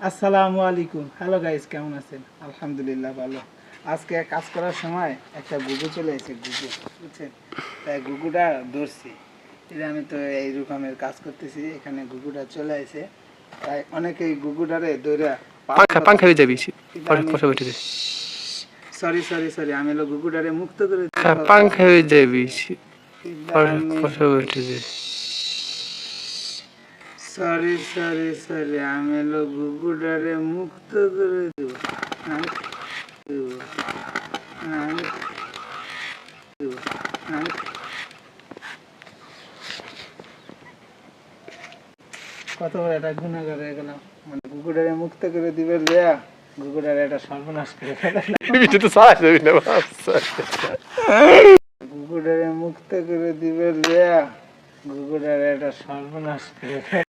আসসালামু আলাইকুম। Hello guys কেমন আছেন? আলহামদুলিল্লাহ ভালো। আজকে কাজ করার সময় একটা গুগু চলে এসেছে গুগু বুঝছেন? তাই গুগুটা ধরছি। এটা আমি তো এই রকমের কাজ করতেছি এখানে গুগুটা চলে এসে তাই অনেকেই গুগুটারে দৌড়া পাঙ্খা পাঙ্খা হয়ে যাবি সরি সরি সরি আমি হলো গুগুটারে মুক্ত করে দিতে হ্যাঁ, পাঙ্খা হয়ে যাবি দে সরি সরি সরি আমি হলো গুগুটারে মুক্ত করে দেব। দেব। কত বড় একটা গুণাগার হয়ে গেলাম। মানে গুগুটারে মুক্ত করে দিবে লিয়া গুগুটারে একটা সর্বনাশ করে গুগুটারে মুক্ত করে দিবে লিয়া একটা সর্বনাশ করে